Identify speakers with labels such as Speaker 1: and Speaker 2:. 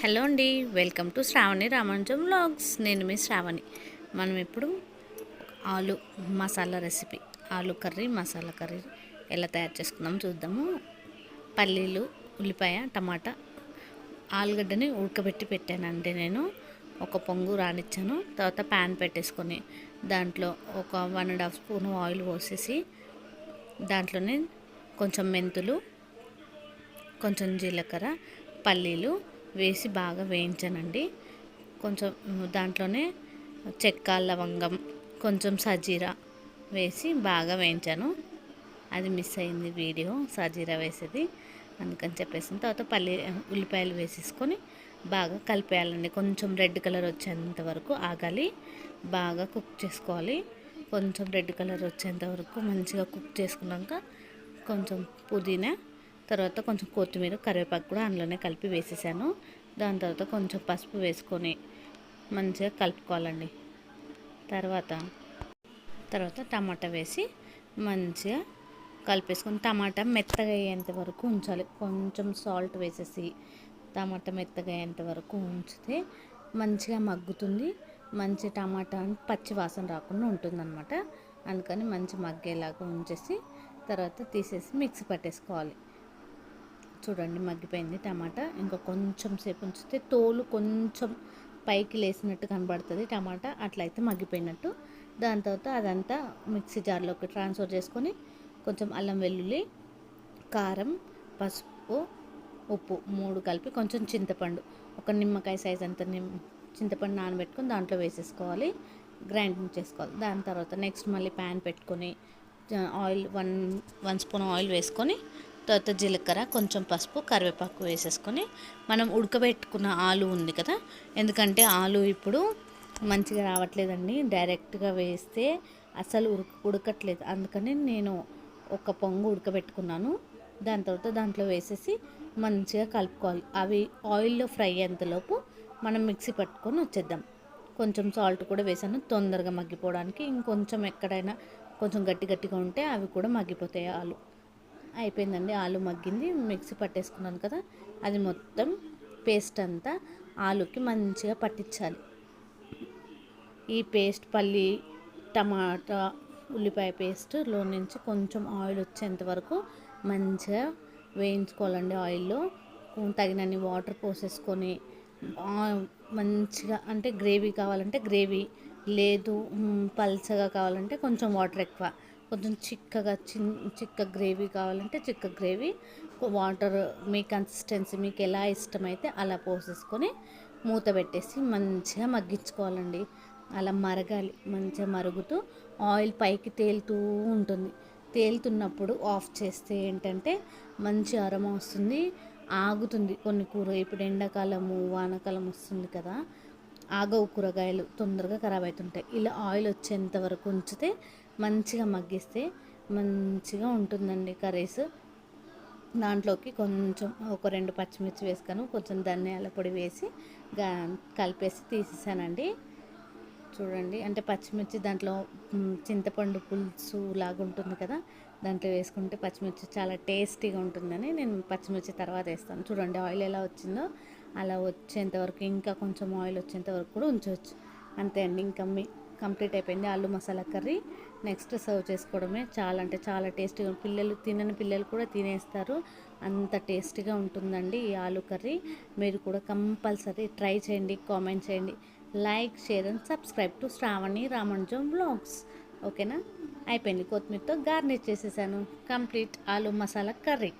Speaker 1: Hello అండి welcome to Shravani Ramanujam vlogs. నేను మీ శ్రావణి. మనం ఇప్పుడు ఆలు మసాలా రెసిపీ ఆలు కర్రీ మసాలా కర్రీ ఎలా తయారు చేసుకుందాం చూద్దాము. పల్లీలు ఉల్లిపాయ టమాటా ఆలుగడ్డని ఉడకబెట్టి పెట్టానండి నేను. ఒక పొంగు రానిచ్చాను తర్వాత ప్యాన్ పెట్టేసుకొని దాంట్లో ఒక one and half spoon oil పోసేసి దాంట్లోనే కొంచెం మెంతులు కొంచెం జీలకర్ర పల్లీలు వేసి బాగా వేయించానండి. కొంచెం దాంట్లోనే చెక్క లవంగం కొంచెం సజీరా వేసి బాగా వేయించాను. అది మిస్ అయింది వీడియో సజీరా వేసేది. అందుకని చెప్పేసిన తర్వాత పల్లి ఉల్లిపాయలు వేసేసుకొని బాగా కలిపేయాలండి. కొంచెం రెడ్ కలర్ వచ్చేంత వరకు ఆగాలి. బాగా కుక్ చేసుకోవాలి. కొంచెం రెడ్ కలర్ వచ్చేంత వరకు మంచిగా కుక్ చేసుకున్నాక కొంచెం పుదీనా తర్వాత కొంచెం కొత్తిమీర కరివేపాకు కూడా అందులోనే కలిపి వేసేసాను. దాని తర్వాత కొంచెం పసుపు వేసుకొని మంచిగా కలుపుకోవాలండి. తర్వాత తర్వాత టమాటా వేసి మంచిగా కలిపేసుకొని టమాటా మెత్తగా అయ్యేంత వరకు ఉంచాలి. కొంచెం సాల్ట్ వేసేసి టమాటా మెత్తగా అయ్యేంత వరకు ఉంచితే మంచిగా మగ్గుతుంది. మంచి టమాటా పచ్చి వాసన రాకుండా ఉంటుందన్నమాట. అందుకని మంచి మగ్గేలాగా ఉంచేసి తర్వాత తీసేసి మిక్సీ పట్టేసుకోవాలి. చూడండి మగ్గిపోయింది టమాటా. ఇంకా కొంచెం సేపు ఉంచితే తోలు కొంచెం పైకి లేసినట్టు కనబడుతుంది టమాటా. అట్లయితే మగ్గిపోయినట్టు. దాని తర్వాత అదంతా మిక్సీ జార్లోకి ట్రాన్స్ఫర్ చేసుకొని కొంచెం అల్లం వెల్లుల్లి కారం పసుపు ఉప్పు మూడు కలిపి కొంచెం చింతపండు. ఒక నిమ్మకాయ సైజ్ అంత నిమ్ చింతపండు నానబెట్టుకొని దాంట్లో వేసేసుకోవాలి. గ్రైండింగ్ చేసుకోవాలి దాని తర్వాత నెక్స్ట్ మళ్ళీ ప్యాన్ పెట్టుకొని oil one one spoon oil వేసుకొని తర్వాత జీలకర్ర కొంచెం పసుపు కరివేపాకు వేసేసుకొని మనం ఉడకబెట్టుకున్న ఆలు ఉంది కదా? ఎందుకంటే ఆలు ఇప్పుడు మంచిగా రావట్లేదండి. డైరెక్ట్గా వేస్తే అసలు ఉడక ఉడకట్లేదు. అందుకని నేను ఒక పొంగు ఉడకబెట్టుకున్నాను. దాని తర్వాత దాంట్లో వేసేసి మంచిగా కలుపుకోవాలి. అవి ఆయిల్లో ఫ్రై అయ్యేంతలోపు మనం మిక్సీ పట్టుకొని వచ్చేద్దాం. కొంచెం సాల్ట్ కూడా వేసాను. తొందరగా మగ్గిపోవడానికి ఇంకొంచెం ఎక్కడైనా కొంచెం గట్టి గట్టిగా ఉంటే అవి కూడా మగ్గిపోతాయి ఆలు. అయిపోయిందండి. ఆలు మగ్గింది. మిక్సీ పట్టేసుకున్నాను కదా అది మొత్తం పేస్ట్ అంతా ఆలుకి మంచిగా పట్టించాలి. ఈ పేస్ట్ పల్లి టమాటా ఉల్లిపాయ పేస్ట్లో నుంచి కొంచెం ఆయిల్ వచ్చేంత వరకు మంచిగా వేయించుకోవాలండి ఆయిల్లో. తగినన్ని వాటర్ పోసేసుకొని మంచిగా అంటే గ్రేవీ కావాలంటే గ్రేవీ లేదు పల్చగా కావాలంటే కొంచెం వాటర్ ఎక్కువ. కొంచెం చిక్కగా చిన్ చిక్క గ్రేవీ కావాలంటే చిక్క గ్రేవీ వాటర్ మీ కన్సిస్టెన్సీ మీకు ఎలా ఇష్టమైతే అలా పోసేసుకొని మూత పెట్టేసి మంచిగా మగ్గించుకోవాలండి. అలా మరగాలి మంచిగా మరుగుతూ ఆయిల్ పైకి తేలుతూ ఉంటుంది. తేలుతున్నప్పుడు ఆఫ్ చేస్తే ఏంటంటే మంచి అరమ వస్తుంది ఆగుతుంది కొన్ని కూర. ఇప్పుడు ఎండాకాలము వానాకాలం వస్తుంది కదా ఆగవు కూరగాయలు తొందరగా ఖరాబ్ అవుతుంటాయి. ఇలా ఆయిల్ వచ్చేంత వరకు ఉంచితే మంచిగా మగ్గిస్తే మంచిగా ఉంటుందండి కర్రీస్. దాంట్లోకి కొంచెం ఒక రెండు పచ్చిమిర్చి వేసుకొని కొంచెం ధనియాల పొడి వేసి కలిపేసి తీసేసానండి. చూడండి అంటే పచ్చిమిర్చి దాంట్లో చింతపండు పులుసు లాగా ఉంటుంది కదా దాంట్లో వేసుకుంటే పచ్చిమిర్చి చాలా టేస్టీగా ఉంటుందని నేను పచ్చిమిర్చి తర్వాత వేస్తాను. చూడండి ఆయిల్ ఎలా వచ్చిందో అలా వచ్చేంత వరకు ఇంకా కొంచెం ఆయిల్ వచ్చేంత వరకు కూడా ఉంచవచ్చు అంతే అండి ఇంకా మీ కంప్లీట్ అయిపోయింది ఆలు మసాలా కర్రీ. నెక్స్ట్ సర్వ్ చేసుకోవడమే చాలా అంటే చాలా టేస్టీగా పిల్లలు తినని పిల్లలు కూడా తినేస్తారు. అంత టేస్టీగా ఉంటుందండి ఈ ఆలు కర్రీ. మీరు కూడా కంపల్సరీ ట్రై చేయండి కామెంట్ చేయండి. Like share and subscribe to Shravani Ramanujam blogs ఓకేనా అయిపోయింది కొత్తిమీరతో గార్నిష్ చేసేసాను. కంప్లీట్ ఆలు మసాలా కర్రీ.